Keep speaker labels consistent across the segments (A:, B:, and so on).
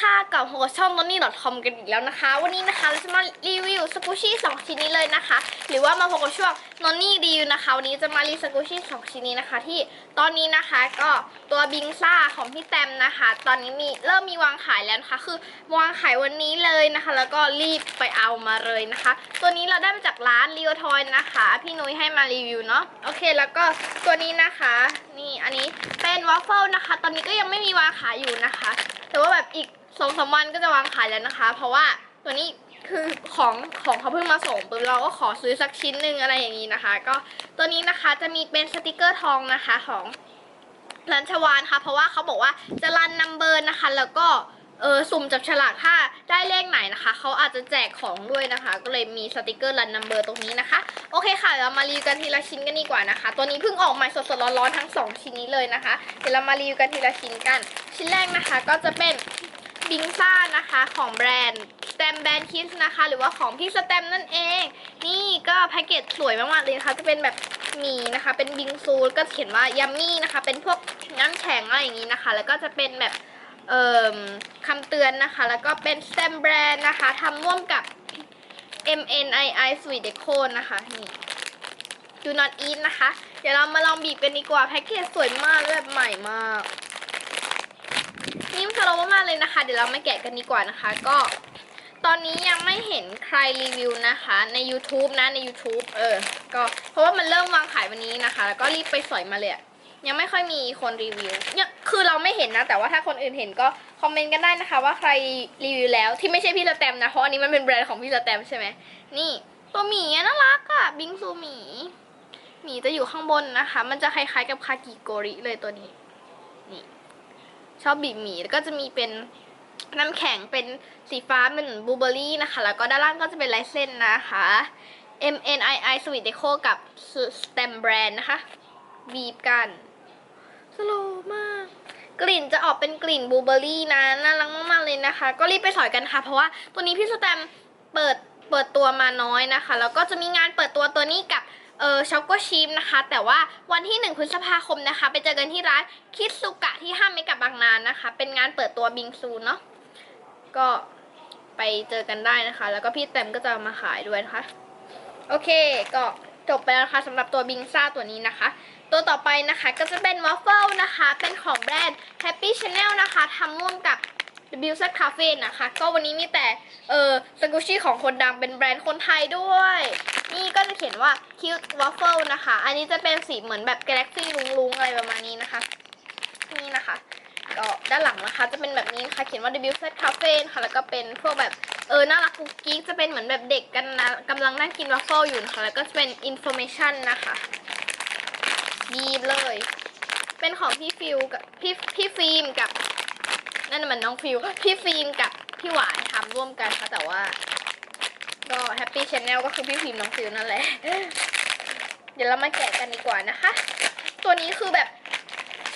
A: ค่ะกับหัวช่อง n o n n y c o m กันอีกแล้วนะคะ วันนี้นะคะเราจะมารีวิวสกูชี่สองชิ้นนี้เลยนะคะ หรือว่ามาพบกับช่วง n o n n y รีวิวนะคะ วันนี้จะมารีสกูชี่สองชิ้นนี้นะคะ ที่ตอนนี้นะคะก็ตัวบิงซ่าของพี่แตมนะคะ ตอนนี้มีเริ่มมีวางขายแล้วนะคะ คือวางขายวันนี้เลยนะคะ แล้วก็รีบไปเอามาเลยนะคะ ตัวนี้เราได้มาจากร้านรี o ทอยนะคะ พี่นุ้ยให้มารีวิวเนาะโอเค แล้วก็ตัวนี้นะคะ นี่อันนี้เป็นวอฟเฟิลนะคะ ตอนนี้ก็ยังไม่มีวางขายอยู่นะคะ แต่ว่าแบบอีกสองสามวันก็จะวางขายแล้วนะคะ เพราะว่าตัวนี้คือของของเขาเพิ่งมาส่งปุ๊บเราก็ขอซื้อสักชิ้นหนึ่งอะไรอย่างนี้นะคะ ก็ตัวนี้นะคะจะมีเป็นสติกเกอร์ทองนะคะของรันชวานค่ะ เพราะว่าเขาบอกว่าจะรันนัมเบอร์นะคะ แล้วก็ เออสุ่มจับฉลากถ้าได้เลขไหนนะคะ เขาอาจจะแจกของด้วยนะคะ ก็เลยมีสติกเกอร์รันนัมเบอร์ตรงนี้นะคะ โอเคค่ะ เรามารีวิวกันทีละชิ้นกันดีกว่านะคะ ตัวนี้เพิ่งออกใหม่สดๆร้อนๆทั้งสองชิ้นนี้เลยนะคะ เดี๋ยวเรามารีวิวกันทีละชิ้นกัน ชิ้นแรกนะคะก็จะเป็นบิงซ่านะคะของแบรนด์สแตมแบรนด์คิสนะคะ หรือว่าของพี่สแตมนั่นเอง นี่ก็แพ็กเกจสวยมากๆเลยนะคะ จะเป็นแบบหมีนะคะ เป็นบิงซูก็เขียนว่ายัมมี่นะคะ เป็นพวกน้ำแข็งอะไรอย่างนี้นะคะ แล้วก็จะเป็นแบบ คำเตือนนะคะ แล้วก็เป็นแตมแบรนด์นะคะทำร่วมกับ MNII Sweet Deco นะคะ นี่ Do not eat นะคะ เดี๋ยวเรามาลองบีบกันดีกว่า แพ็กเกจสวยมากและแบบใหม่มาก นิ่มสโลว์มากเลยนะคะ เดี๋ยวเรามาแกะกันดีกว่านะคะ ก็ตอนนี้ยังไม่เห็นใครรีวิวนะคะ ใน YouTube นะ ใน YouTube เออ ก็เพราะว่ามันเริ่มวางขายวันนี้นะคะ แล้วก็รีบไปสอยมาเลยอะ ยังไม่ค่อยมีคนรีวิวเนี่ยคือเราไม่เห็นนะ แต่ว่าถ้าคนอื่นเห็นก็คอมเมนต์กันได้นะคะ ว่าใครรีวิวแล้วที่ไม่ใช่พี่สแตมนะ เพราะอันนี้มันเป็นแบรนด์ของพี่สแตมใช่ไหมนี่ตัวหมีอะน่ารักอะบิงซูหมีหมีจะอยู่ข้างบนนะคะ มันจะคล้ายๆกับคากิโกริเลยตัวนี้นี่ชอบบีบหมีแล้วก็จะมีเป็นน้ำแข็งเป็นสีฟ้าเป็นบลูเบอร์รี่นะคะ แล้วก็ด้านล่างก็จะเป็นลายเส้นนะคะ M N I I Sweet Deco กับ Stem Brand นะคะบีบกัน สโลมาก กลิ่นจะออกเป็นกลิ่นบลูเบอร์รี่นะน่ารักมากๆเลยนะคะ ก็รีบไปสอยกันค่ะ เพราะว่าตัวนี้พี่สแตมเปิดเปิดตัวมาน้อยนะคะ แล้วก็จะมีงานเปิดตัวตัวนี้กับเออช็อกโกชิมนะคะ แต่ว่าวันที่ 1 พฤษภาคมนะคะ ไปเจอกันที่ร้านคิดสุกะที่ห้างเมกับบางนานะคะ เป็นงานเปิดตัวบิงซูเนาะก็ไปเจอกันได้นะคะ แล้วก็พี่แตมก็จะมาขายด้วยนะคะ โอเคก็ จบไปแล้วนะคะสำหรับตัวบิงซ่าตัวนี้นะคะ ตัวต่อไปนะคะก็จะเป็นวอฟเฟิลนะคะ เป็นของแบรนด์ Happy Channel นะคะทำร่วมกับ w s Cafe นะคะ ก็วันนี้มีแต่เออสกูชี่ของคนดังเป็นแบรนด์คนไทยด้วย นี่ก็จะเขียนว่า cute waffle นะคะ อันนี้จะเป็นสีเหมือนแบบ galaxy ลุงๆ อะไรประมาณนี้นะคะ นี่นะคะก็ด้านหลังนะคะจะเป็นแบบนี้นะคะ เขียนว่า w s Cafe นะคะแล้วก็เป็นพวกแบบ เออ น่ารักกุ๊กกิ๊กจะเป็นเหมือนแบบเด็กกันนะกำลังนั่งกินวัฟเฟิลอยู่นะคะแล้วก็จะเป็น information นะคะบีบเลย เป็นของพี่ฟิลกับพี่พี่ฟิล์มกับ นั่นมันน้องฟิลพี่ฟิล์มกับพี่หวานทำร่วมกันค่ะแต่ว่า ก็แฮปปี้ช n แนลก็คือพี่ฟิล์มน้องฟิลนั่นแหละ เดี๋ยวเรามาแกะกันดีกว่านะคะ ตัวนี้คือแบบ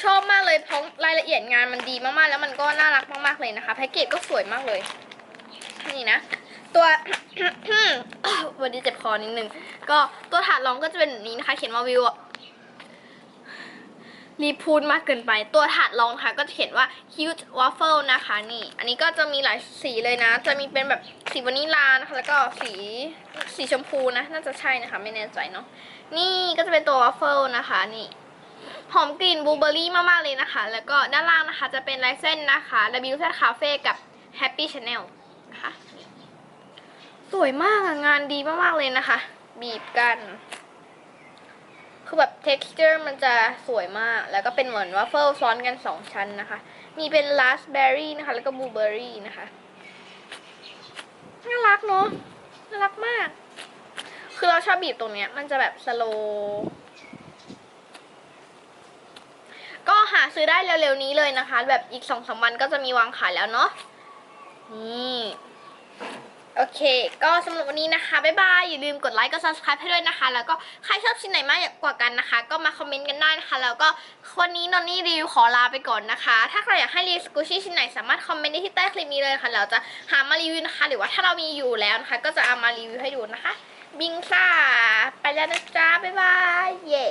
A: ชอบมากเลยเพราะรายละเอียดงานมันดีมากๆ แล้วมันก็น่ารักมากๆเลยนะคะ แพ็กเกจก็สวยมากเลย วันนี้เจ็บคอนิดนึง ก็ตัวถาดรองก็จะเป็นแบบนี้นะคะ เขียนว่าวิวรีพูดมากเกินไป ตัวถาดรองค่ะก็จะเขียนว่า cute waffle นะคะ นี่ อันนี้ก็จะมีหลายสีเลยนะ จะมีเป็นแบบสีวานิลานะคะ แล้วก็สีสีชมพูนะ น่าจะใช่นะคะ ไม่แน่ใจเนาะ นี่ก็จะเป็นตัว waffle นะคะ นี่หอมกลิ่นบลูเบอร์รี่มาก ๆ เลยนะคะ แล้วก็ด้านล่างนะคะจะเป็นลายเส้นนะคะ W Z Cafe กับ Happy Channel นะคะ สวยมากอะงานดีมากๆเลยนะคะ บีบกัน คือแบบ texture มันจะสวยมาก แล้วก็เป็นเหมือนวัฟเฟิลซ้อนกันสองชั้นนะคะ มีเป็น raspberry นะคะ แล้วก็ blueberry นะคะ น่ารักเนาะ น่ารักมาก คือเราชอบบีบตรงเนี้ย มันจะแบบสโลก็หาซื้อได้เร็วๆนี้เลยนะคะ แบบอีกสองสามวันก็จะมีวางขายแล้วเนาะนี่ โอเค ก็สำหรับวันนี้นะคะ บ๊ายบาย อย่าลืมกดไลค์ กด subscribe ให้ด้วยนะคะ แล้วก็ใครชอบชิ้นไหนมากกว่ากันนะคะ ก็มาคอมเมนต์กันได้นะคะ แล้วก็วันนี้นนนี่รีวิวขอลาไปก่อนนะคะ ถ้าใครอยากให้รีวิวสกูชี่ชิ้นไหนสามารถคอมเมนต์ได้ที่ใต้คลิปนี้เลยค่ะ เราจะหามารีวิวนะคะ หรือว่าถ้าเรามีอยู่แล้วนะคะ ก็จะเอามารีวิวให้ดูนะคะ บิงซ่า ไปแล้วนะจ๊ะ บ๊ายบาย เย้